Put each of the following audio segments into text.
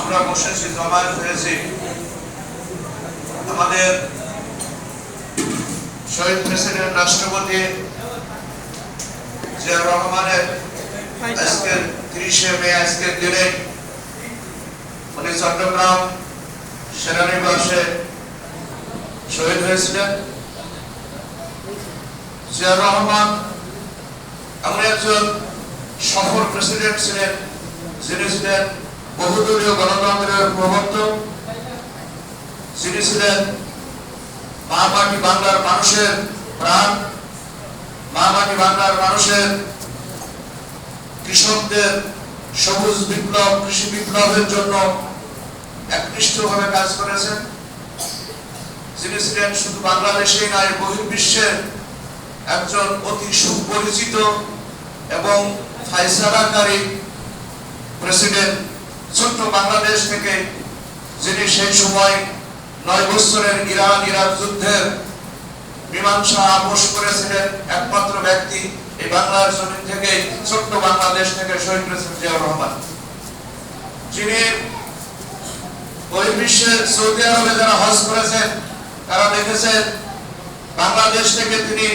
আমরা বসেছি, জমায়েত হয়েছি। আমাদের শহীদ প্রেসিডেন্ট রাষ্ট্রপতি জিয়া রহমানের আজকের তিরিশে মে, আজকের দিনে উনি চট্টগ্রাম সেনানিবাসে শহীদ হয়েছিলেন। জিয়া রহমান এমন একজন সফল প্রেসিডেন্ট ছিলেন যিনি ছিলেন বহুদলীয় গণতন্ত্রের প্রবর্তক, যিনি ছিলেন মা মাটি বাংলার মানুষের প্রাণ মা মাটি বাংলার মানুষের কৃষকদের সবুজ বিপ্লব, কৃষি বিপ্লবের জন্য একনিষ্ঠভাবে কাজ করেছেন। যিনি ছিলেন শুধু বাংলাদেশেই নয়, বহির্বিশ্বের একজন অতি সুপরিচিত এবং ফাইসালাকারী প্রেসিডেন্ট। ছোট্ট বাংলাদেশ থেকে, যিনি সেই সময় নয় বছরের ইরান ইরাক যুদ্ধের মীমাংসা আপোষ করেছিলেন, একমাত্র ব্যক্তি এই বাংলার জমিন থেকে, ছোট্ট বাংলাদেশ থেকে শহীদ প্রেসিডেন্ট জিয়াউর রহমান। যিনি বহির্বিশ্বের সৌদি আরবে যারা হজ করেছেন, তারা দেখেছেন, বাংলাদেশ থেকে তিনি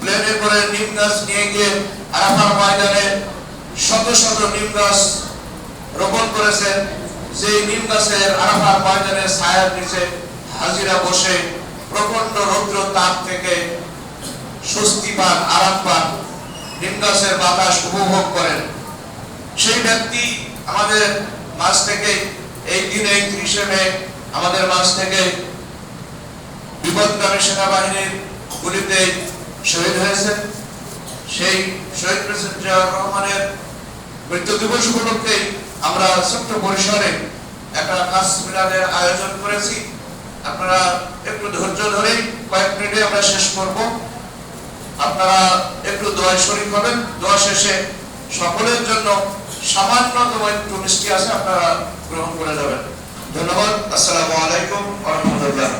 প্লেনে করে নিম নিয়ে গিয়ে আরাফার ময়দানে শত শত নিম রোপণ করেছেন। সেই নিম গাছের আরাফার ময়দানে ছায়ার নিচে হাজিরা বসে প্রচণ্ড রৌদ্র তাপ থেকে স্বস্তি পান, আরাম পান, নিম গাছের বাতাস উপভোগ করেন। সেই ব্যক্তি আমাদের মাঝ থেকে এই দিনে ত্রিশে মে আমাদের মাঝ থেকে বিপদগামী সেনাবাহিনীর গুলিতে শহীদ হয়েছে সেই শহীদ প্রেসিডেন্ট জিয়াউর রহমানের মৃত্যু দিবস উপলক্ষে আমরা ছোট্ট পরিসরে একটা কাজ মিলাদের আয়োজন করেছি। আপনারা একটু ধৈর্য ধরে কয়েক মিনিটে আমরা শেষ করব। আপনারা একটু দোয়া শরীর হবেন দোয়া শেষে সকলের জন্য সামান্যতম একটু মিষ্টি আছে, আপনারা গ্রহণ করে যাবেন। ধন্যবাদ। আসসালামু আলাইকুম রাহমাতুল্লাহ।